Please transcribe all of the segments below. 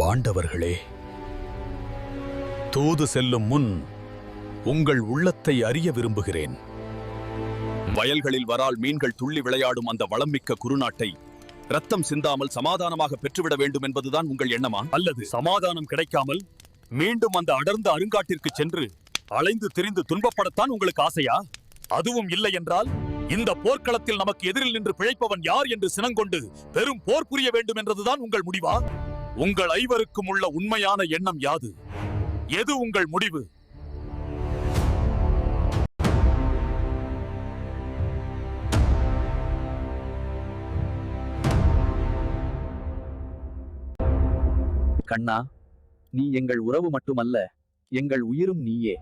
பாண்டவர்களே தூது செல்லும் முன் உங்கள் உள்ளத்தை அறிய விரும்புகிறேன். வயல்களில் வரால் மீன்கள் துள்ளி விளையாடும் அந்த வளம்மிக்க குறுநாட்டை ரத்தம் சிந்தாமல் சமாதானமாக பெற்றுவிட வேண்டும் என்பதுதான் உங்கள் எண்ணமா? அல்லது சமாதானம் கிடைக்காமல் மீண்டும் அந்த அடர்ந்த அருங்காட்டிற்கு சென்று அலைந்து திரிந்து துன்பப்படத்தான் உங்களுக்கு ஆசையா? அதுவும் இல்லை என்றால் இந்த போர்க்களத்தில் நமக்கு எதிரில் நின்று பிழைப்பவன் யார் என்று சினங்கொண்டு பெரும் போர் புரிய வேண்டும் என்றதுதான் உங்கள் முடிவா? உங்கள் ஐவருக்கும் உள்ள உண்மையான எண்ணம் யாது? எது உங்கள் முடிவு? கண்ணா நீ எங்கள் உறவு மட்டுமல்ல எங்கள் உயிரும் நீயே.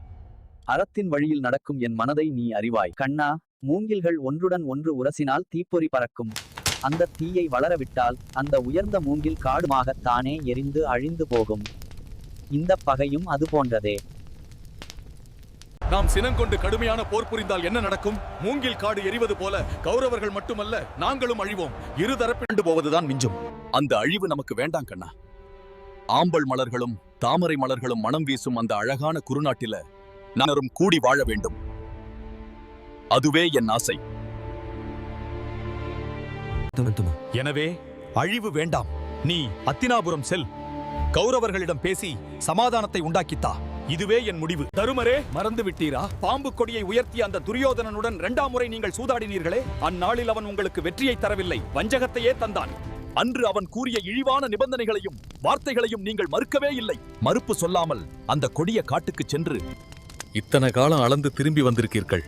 அறத்தின் வழியில் நடக்கும் என் மனதை நீ அறிவாய். கண்ணா மூங்கில்கள் ஒன்றுடன் ஒன்று உரசினால் தீப்பொறி பறக்கும். அந்த தீயை வளரவிட்டால் அந்த உயர்ந்த மூங்கில் காடுமாக தானே எரிந்து அழிந்து போகும். இந்த பகையும் அது போன்றதே. நாம் சினங்கொண்டு கடுமையான போர் புரிந்தால் என்ன நடக்கும்? மூங்கில் காடு எரிவது போல கௌரவர்கள் மட்டுமல்ல நாங்களும் அழிவோம். இருதரப்பிண்டு போவதுதான் மிஞ்சும். அந்த அழிவு நமக்கு வேண்டாம் கண்ணா. ஆம்பல் மலர்களும் தாமரை மலர்களும் மனம் வீசும் அந்த அழகான குறுநாட்டில நானும் கூடி வாழ வேண்டும். அதுவே என் ஆசை. எனவே அழிவு வேண்டாம். நீ அத்தினாபுரம் செல். கௌரவர்களிடம் பேசி சமாதானத்தை உண்டாக்கித்தா. இதுவே என் முடிவு. தருமரே மறந்து விட்டீரா பாம்பு கொடியை உயர்த்திய அந்த துரியோதனனுடன் இரண்டாம் முறை நீங்கள் சூதாடினீர்களே? அந்நாளில் அவன் உங்களுக்கு வெற்றியை தரவில்லை. வஞ்சகத்தையே தந்தான். அன்று அவன் கூறிய இழிவான நிபந்தனைகளையும் வார்த்தைகளையும் நீங்கள் மறுக்கவே இல்லை. மறுப்பு சொல்லாமல் அந்த கொடிய காட்டுக்கு சென்று இத்தனை காலம் அளந்து திரும்பி வந்திருக்கீர்கள்.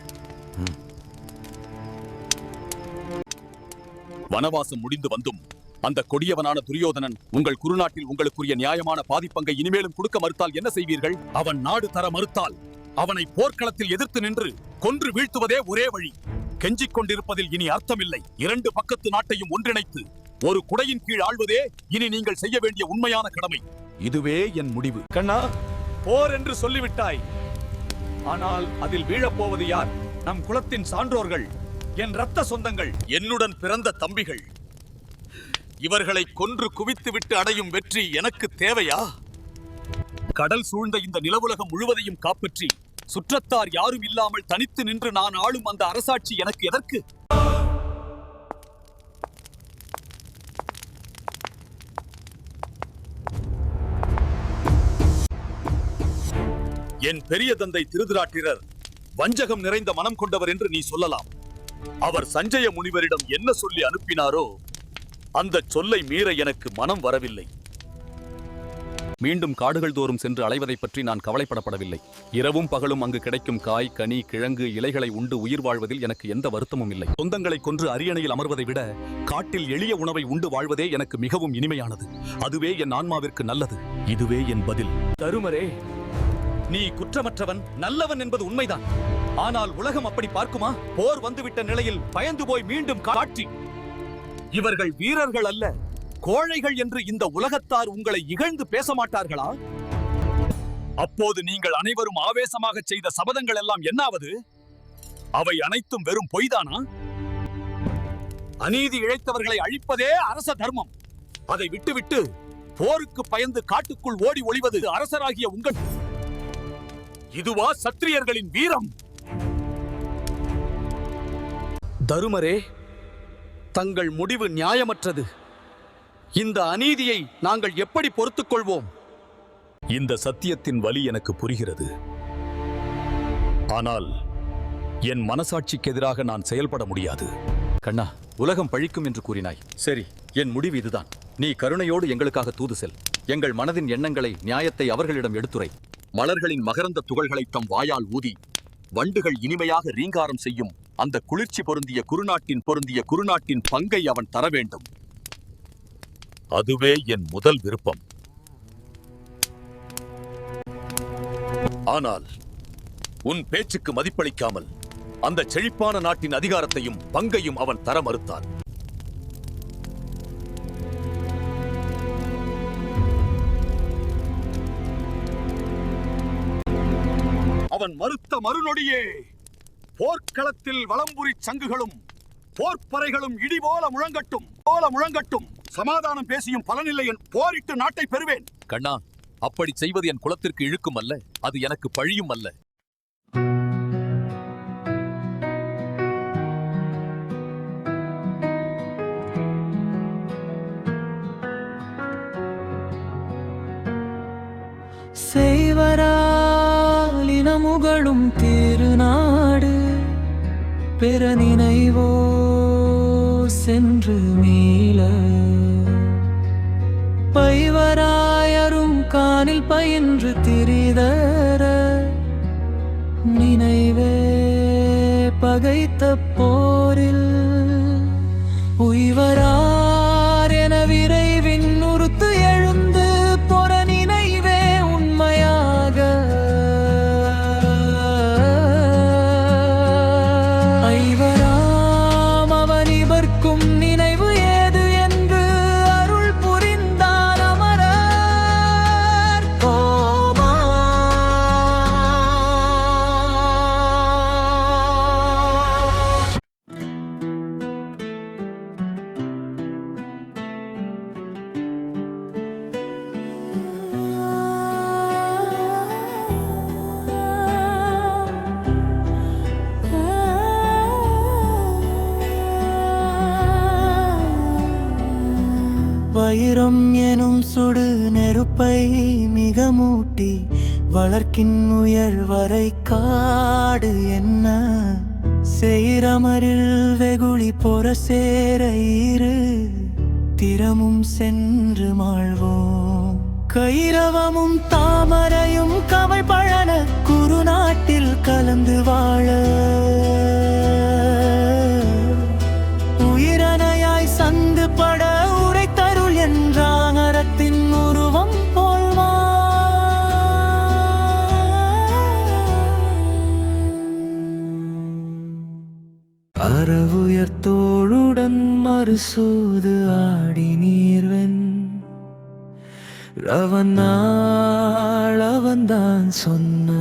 வனவாசம் முடிந்து வந்தும் அந்த கொடியவனான துரியோதனன் உங்கள் குருநாட்டில் உங்களுக்குரிய நியாயமான பாதிப்பங்கை இனிமேலும் கொடுக்க மறுத்தால் என்ன செய்வீர்கள்? அவன் நாடு தர மறுத்தால் அவனை போர்க்களத்தில் எதிர்த்து நின்று கொன்று வீழ்த்துவதே ஒரே வழி. கெஞ்சிக் கொண்டிருப்பதில் இனி அர்த்தமில்லை. இரண்டு பக்கத்து நாட்டையும் ஒன்றிணைத்து ஒரு குடையின் கீழ் ஆழ்வதே இனி நீங்கள் செய்ய வேண்டிய உண்மையான கடமை. இதுவே என் முடிவு. கண்ணா போர் என்று சொல்லிவிட்டாய். ஆனால் அதில் வீழப்போவது யார்? நம் குலத்தின் சான்றோர்கள். என் ரத்த சொந்தங்கள் என்னுடன் பிறந்த தம்பிகள். இவர்களை கொன்று குவித்துவிட்டு அடையும் வெற்றி எனக்கு தேவையா? கடல் சூழ்ந்த இந்த நிலவுலகம் முழுவதையும் காப்பற்றி சுற்றத்தார் யாரும் இல்லாமல் தனித்து நின்று நான் ஆளும் அந்த அரசாட்சி எனக்கு எதற்கு? என் பெரிய தந்தை திருதிராட்டிரர் வஞ்சகம் நிறைந்த மனம் கொண்டவர் என்று நீ சொல்லலாம். அவர் சஞ்சய முனிவரிடம் என்ன சொல்லி அனுப்பினாரோ அந்த சொல்லை மீற எனக்கு மனம் வரவில்லை. மீண்டும் காடுகள் தோறும் சென்று அலைவதைப் பற்றி நான் கவலைப்படப்படவில்லை. இரவும் பகலும் அங்கு கிடைக்கும் காய் கனி கிழங்கு இலைகளை உண்டு உயிர் வாழ்வதில் எனக்கு எந்த வருத்தமும் இல்லை. சொந்தங்களை கொன்று அரியணையில் அமர்வதை விட காட்டில் எளிய உணவை உண்டு வாழ்வதே எனக்கு மிகவும் இனிமையானது. அதுவே என் ஆன்மாவிற்கு நல்லது. இதுவே என் பதில். தருமரே நீ குற்றமற்றவன் நல்லவன் என்பது உண்மைதான். ஆனால் உலகம் அப்படி பார்க்குமா? போர் வந்துவிட்ட நிலையில் பயந்து போய் மீண்டும் காட்சி. இவர்கள் வீரர்கள் அல்ல கோழைகள் என்று இந்த உலகத்தார் உங்களை இகழ்ந்து பேச மாட்டார்களா அப்போது நீங்கள் அனைவரும் ஆவேசமாக செய்த சபதங்கள் எல்லாம் என்னாவது? அவை அனைத்தும் வெறும் பொய்தானா? அநீதி இழைத்தவர்களை அழிப்பதே அரச தர்மம். அதை விட்டுவிட்டு போருக்கு பயந்து காட்டுக்குள் ஓடி ஒளிவது அரசராகிய உங்கள் இதுவா சத்திரியர்களின் வீரம். தருமரே தங்கள் முடிவு நியாயமற்றது. இந்த அநீதியை நாங்கள் எப்படி பொறுத்துக் கொள்வோம் இந்த சத்தியத்தின் வலி எனக்கு புரிகிறது. ஆனால் என் மனசாட்சிக்கு எதிராக நான் செயல்பட முடியாது. கண்ணா உலகம் பழிக்கும் என்று கூறினாய். சரி என் முடிவு இதுதான். நீ கருணையோடு எங்களுக்காக தூது செல். எங்கள் மனதின் எண்ணங்களை நியாயத்தை அவர்களிடம் எடுத்துரை. மலர்களின் மகரந்த துகள்களை தம் வாயால் ஊதி வண்டுகள் இனிமையாக ரீங்காரம் செய்யும் அந்த குளிர்ச்சி பொருந்திய குறுநாட்டின் பொருந்திய குறுநாட்டின் பங்கை அவன் தர வேண்டும். அதுவே என் முதல் விருப்பம். ஆனால் உன் பேச்சுக்கு மதிப்பளிக்காமல் அந்த செழிப்பான நாட்டின் அதிகாரத்தையும் பங்கையும் அவன் தர மறுத்தான். அவன் மறுத்த மறுநொடியே! போர்க்களத்தில் வலம்புரி சங்குகளும் போர்ப்பறைகளும் இடி போல முழங்கட்டும் போல முழங்கட்டும். சமாதானம் பேசியும் பலனில்லை என் போரிட்டு நாட்டை பெறுவேன். கண்ணா அப்படி செய்வது என் குலத்திற்கு இழுக்கும் அல்ல அது எனக்கு பழியும் அல்ல. செய்வராலினமுகளும் திருநாடு பெற நினைவோ சென்று மீள. பைவராயரும் காணில் பயின்று திரிதர. நினைவே பகைத்த போரில் உய்வரா வைரம் எனும் சுடு நெருப்பை மிக மூட்டி வளர்க்கின் உயர் வரை காடு என்ன? செய்கிறமரில் வெகுளி பொற சேர இரு திறமும் சென்று மாழ்வோம். கைரவமும் தாமரையும் கம தோளுடன் மறுசூது ஆடி நீர்வென் ரவனாள் அவன்தான் சொன்ன.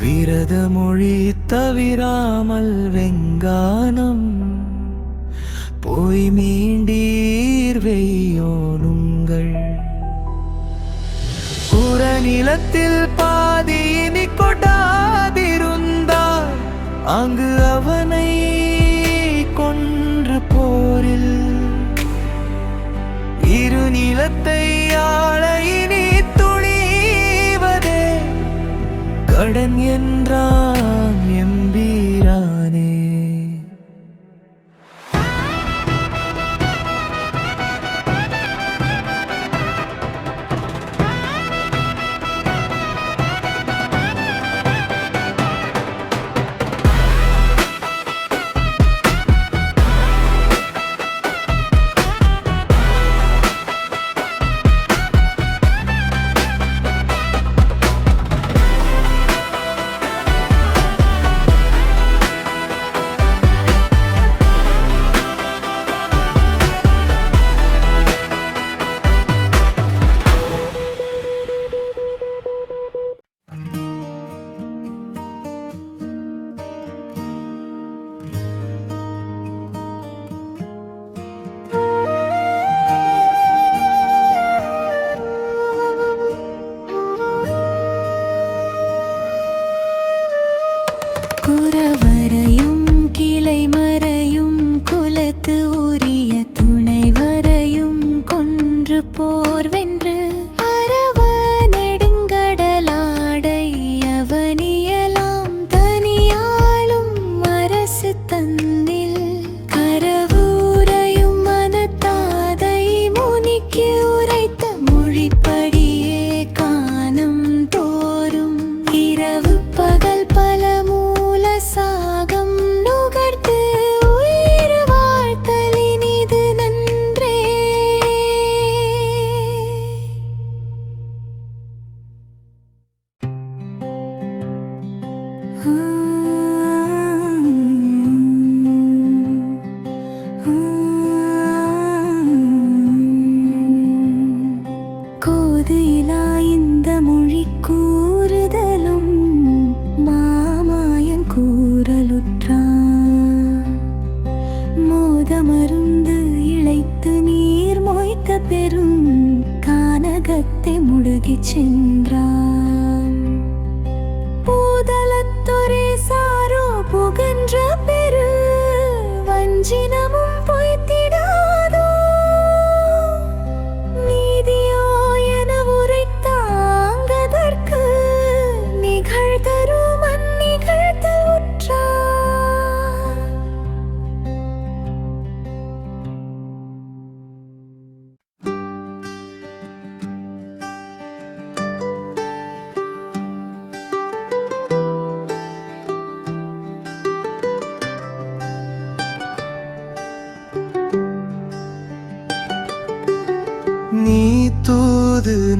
விரத மொழி தவிராமல் வெங்கானம். போய் மீண்டீர் வெய்யோனுங்கள் புறநிலத்தில் பாதி இனி கொடாதிருந்தார் அங்கு அவனை நிலத்தை ஆள துணிவதே கடன் என்றான்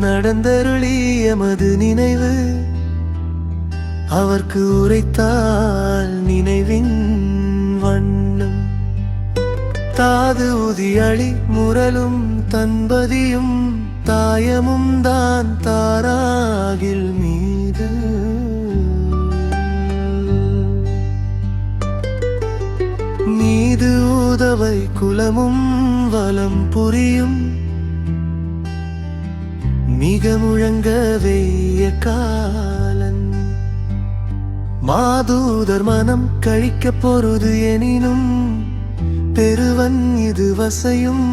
நடந்தருளி எமது நினைவு. அவர்க்கு உரைத்தால் நினைவின் வண்ணம். தாது உதியளி முரலும் தன்பதியும் தாயமும் தான் தாராகில் மீது. நீது உதவை குலமும் வலம் புரியும். மிக முழங்க வெய்ய காலன் மாதூதர் மனம் கழிக்க பொருது எனினும் பெருவன் இது வசையும்.